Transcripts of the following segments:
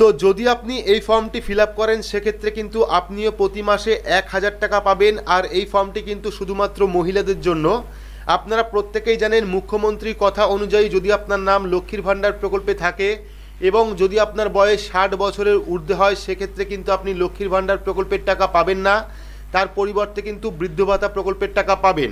তো যদি আপনি এই ফর্মটি ফিল আপ করেন, সেক্ষেত্রে কিন্তু আপনিও প্রতি মাসে এক হাজার টাকা পাবেন। আর এই ফর্মটি কিন্তু শুধুমাত্র মহিলাদের জন্য। আপনারা প্রত্যেকেই জানেন, মুখ্যমন্ত্রীর কথা অনুযায়ী যদি আপনার নাম লক্ষ্মীর ভাণ্ডার প্রকল্পে থাকে এবং যদি আপনার বয়স ষাট বছরের ঊর্ধ্বে হয়, সেক্ষেত্রে কিন্তু আপনি লক্ষ্মীর ভাণ্ডার প্রকল্পের টাকা পাবেন না। তার পরিবর্তে কিন্তু বৃদ্ধ ভাতা প্রকল্পের টাকা পাবেন।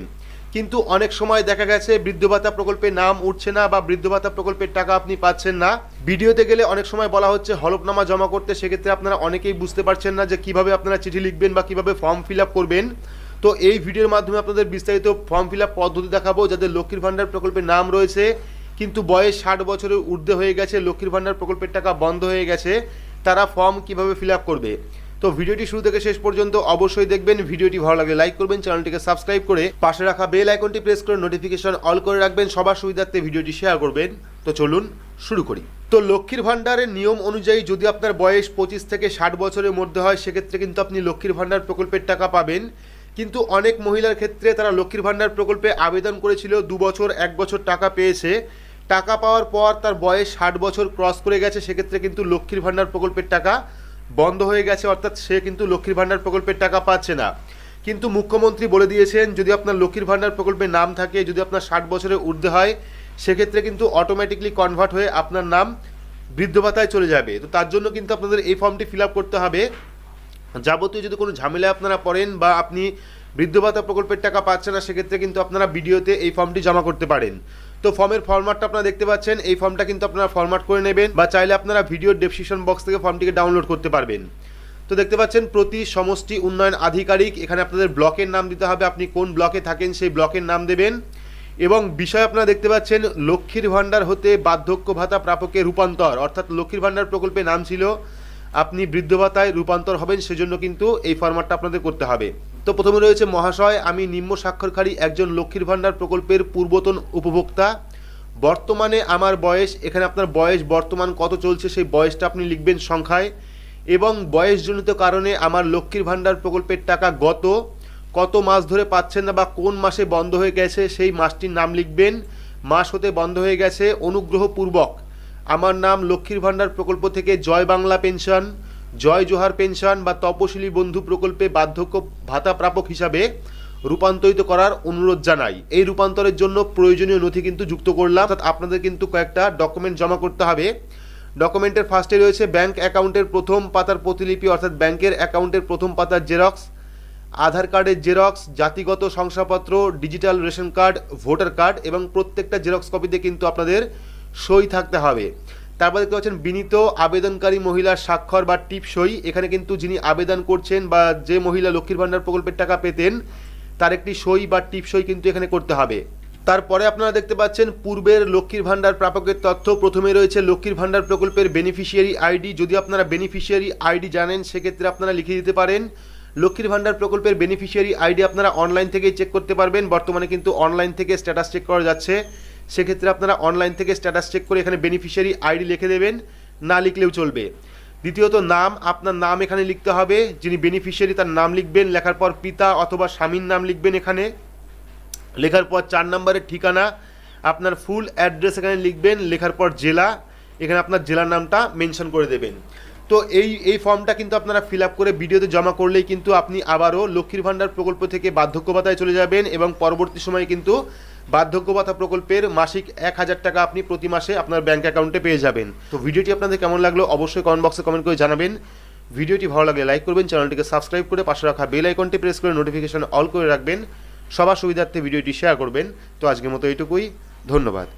কিন্তু অনেক সময় দেখা গেছে বৃদ্ধ ভাতা প্রকল্পে নাম উঠছে না বা বৃদ্ধ ভাতা প্রকল্পের টাকা আপনি পাচ্ছেন না। ভিডিওতে গেলে অনেক সময় বলা হচ্ছে হলফনামা জমা করতে, সেক্ষেত্রে আপনারা অনেকেই বুঝতে পারছেন না যে কীভাবে আপনারা চিঠি লিখবেন বা কীভাবে ফর্ম ফিল করবেন। তো এই ভিডিওর মাধ্যমে আপনাদের বিস্তারিত ফর্ম ফিল পদ্ধতি দেখাবো, যাদের লক্ষ্মীর ভাণ্ডার প্রকল্পের নাম রয়েছে। কিন্তু বয়স ষাট বছরের ঊর্ধ্বে হয়ে গেছে, লক্ষ্মীর ভাণ্ডার প্রকল্পের টাকা বন্ধ হয়ে গেছে, তারা ফর্ম কীভাবে ফিল করবে? তো ভিডিওটি শুরু থেকে শেষ পর্যন্ত অবশ্যই দেখবেন। ভিডিওটি ভালো লাগলে লাইক করবেন, চ্যানেলটিকে সাবস্ক্রাইব করে পাশে রাখা বেল আইকনটি প্রেস করে নোটিফিকেশন অল করে রাখবেন, সবার সুবিধার্থে ভিডিওটি শেয়ার করবেন। তো চলুন শুরু করি। তো লক্ষ্মীর ভাণ্ডারের নিয়ম অনুযায়ী যদি আপনার বয়স পঁচিশ থেকে ষাট বছরের মধ্যে হয়, সেক্ষেত্রে কিন্তু আপনি লক্ষ্মীর ভাণ্ডার প্রকল্পের টাকা পাবেন। কিন্তু অনেক মহিলার ক্ষেত্রে তারা লক্ষ্মীর ভাণ্ডার প্রকল্পে আবেদন করেছিল, দু বছর, এক বছর টাকা পেয়েছে। টাকা পাওয়ার পর তার বয়স ষাট বছর ক্রস করে গেছে, সেক্ষেত্রে কিন্তু লক্ষ্মীর ভাণ্ডার প্রকল্পের টাকা বন্ধ হয়ে গেছে, অর্থাৎ সে কিন্তু লক্ষ্মীর ভাণ্ডার প্রকল্পের টাকা পাচ্ছে না। কিন্তু মুখ্যমন্ত্রী বলে দিয়েছেন, যদি আপনার লক্ষ্মীর ভাণ্ডার প্রকল্পের নাম থাকে, যদি আপনার ষাট বছরের ঊর্ধ্বে হয়, সেক্ষেত্রে কিন্তু অটোমেটিকলি কনভার্ট হয়ে আপনার নাম বৃদ্ধ ভাতায় চলে যাবে। তো তার জন্য কিন্তু আপনাদের এই ফর্মটি ফিল করতে হবে। যাবতীয় যদি কোনো ঝামেলায় আপনারা পড়েন বা আপনি বৃদ্ধ ভাতা প্রকল্পের টাকা পাচ্ছেন না, সেক্ষেত্রে কিন্তু আপনারা ভিডিওতে এই ফর্মটি জমা করতে পারেন। তো ফর্মের ফরম্যাটটা আপনারা দেখতে পাচ্ছেন। এই ফর্মটা কিন্তু আপনারা ফরম্যাট করে নেবেন বা চাইলে আপনারা ভিডিওর ডেসক্রিপশন বক্স থেকে ফর্মটিকে ডাউনলোড করতে পারবেন। তো দেখতে পাচ্ছেন, প্রতি সমষ্টি উন্নয়ন আধিকারিক, এখানে আপনাদের ব্লকের নাম দিতে হবে, আপনি কোন ব্লকে থাকেন সেই ব্লকের নাম দেবেন। এবং বিষয় আপনারা দেখতে পাচ্ছেন, লক্ষ্মীর ভাণ্ডার হতে বার্ধক্য ভাতা প্রাপকের রূপান্তর, অর্থাৎ লক্ষ্মীর ভাণ্ডার প্রকল্পে নাম ছিল, আপনি বৃদ্ধ ভাতায় রূপান্তর হবেন, সেজন্য কিন্তু এই ফরম্যাটটা আপনাদের করতে হবে। তো প্রথমে রয়েছে মহাশয়, আমি নিম্ন স্বাক্ষরকারী একজন লক্ষ্মীর ভাণ্ডার প্রকল্পের পূর্বতন উপভোক্তা। বর্তমানে আমার বয়স, এখানে আপনার বয়স বর্তমান কত চলছে সেই বয়সটা আপনি লিখবেন সংখ্যায়। এবং বয়সজনিত কারণে আমার লক্ষ্মীর ভাণ্ডার প্রকল্পের টাকা গত, কত মাস ধরে পাচ্ছেন না বা কোন মাসে বন্ধ হয়ে গেছে সেই মাসটির নাম লিখবেন। মাস হতে বন্ধ হয়ে গেছে, অনুগ্রহপূর্বক। আমার নাম লক্ষ্মীর ভাণ্ডার প্রকল্প থেকে জয় বাংলা পেনশন। জয় জোহার পেনশন বা তপশিলি বন্ধু প্রকল্পে বার্ধক্য ভাতা প্রাপক হিসাবে রূপান্তরিত করার অনুরোধ জানাই। এই রূপান্তরের জন্য প্রয়োজনীয় নথি কিন্তু যুক্ত করলাম। অর্থাৎ আপনাদের কিন্তু কয়েকটা ডকুমেন্ট জমা করতে হবে। ডকুমেন্টের ফার্স্টে রয়েছে ব্যাংক অ্যাকাউন্টের প্রথম পাতার প্রতিলিপি, অর্থাৎ ব্যাংকের অ্যাকাউন্টের প্রথম পাতার জেরক্স আধার কার্ডের জেরক্স জাতিগত শংসাপত্র digital ration card voter card এবং প্রত্যেকটা জেরক্স কপিতে কিন্তু আপনাদের সই থাকতে হবে। তারপর দেখতে পাচ্ছেন, বিনীত আবেদনকারী মহিলার স্বাক্ষর বা টিপ সই এখানে কিন্তু যিনি আবেদন করছেন বা যে মহিলা লক্ষ্মীর ভাণ্ডার প্রকল্পের টাকা পেতেন, তার একটি সই বা টিপ সই কিন্তু এখানে করতে হবে। তারপরে আপনারা দেখতে পাচ্ছেন, পূর্বের লক্ষ্মীর ভাণ্ডার প্রাপকের তথ্য। প্রথমে রয়েছে লক্ষ্মীর ভাণ্ডার প্রকল্পের বেনিফিশিয়ারি আইডি যদি আপনারা বেনিফিশিয়ারি আইডি জানেন, সেক্ষেত্রে আপনারা লিখে দিতে পারেন, লক্ষ্মীর ভাণ্ডার প্রকল্পের বেনিফিশিয়ারি আইডি আপনারা অনলাইন থেকেই চেক করতে পারবেন। বর্তমানে কিন্তু অনলাইন থেকে স্ট্যাটাস চেক করা যাচ্ছে। সেক্ষেত্রে আপনারা অনলাইন থেকে স্ট্যাটাস চেক করে এখানে বেনিফিশিয়ারি আইডি লিখে দেবেন, না লিখলেও চলবে। দ্বিতীয়ত, নাম, আপনার নাম এখানে লিখতে হবে, যিনি বেনিফিশিয়ারি তার নাম লিখবেন, লেখার পর পিতা অথবা স্বামীর নাম লিখবেন এখানে। লেখার পর চার নম্বরের ঠিকানা, আপনার ফুল অ্যাড্রেস এখানে লিখবেন, লেখার পর জেলা, এখানে আপনার জেলার নামটা মেনশন করে দেবেন। তো এই এই ফর্মটা কিন্তু আপনারা ফিল আপ করে ভিডিওতে জমা করলেই কিন্তু আপনি আবারও লক্ষ্মীর ভাণ্ডার প্রকল্প থেকে বার্ধক্য ভাতায় চলে যাবেন এবং পরবর্তী সময়ে কিন্তু বার্ধক্য প্রকল্পের মাসিক এক হাজার টাকা আপনি প্রতি মাসে আপনার ব্যাঙ্ক অ্যাকাউন্টে পেয়ে যাবেন। তো ভিডিওটি আপনাদের কেমন লাগল অবশ্যই কমেন্ট বক্সে কমেন্ট করে জানাবেন। ভিডিওটি ভালো লাগলে লাইক করবেন, চ্যানেলটিকে সাবস্ক্রাইব করে পাশে রাখা বেল আইকনটি প্রেস করে নোটিফিকেশন অল করে রাখবেন। সবার সুবিধার্থে ভিডিওটি শেয়ার করবেন। তো আজকের মতো এইটুকুই। ধন্যবাদ।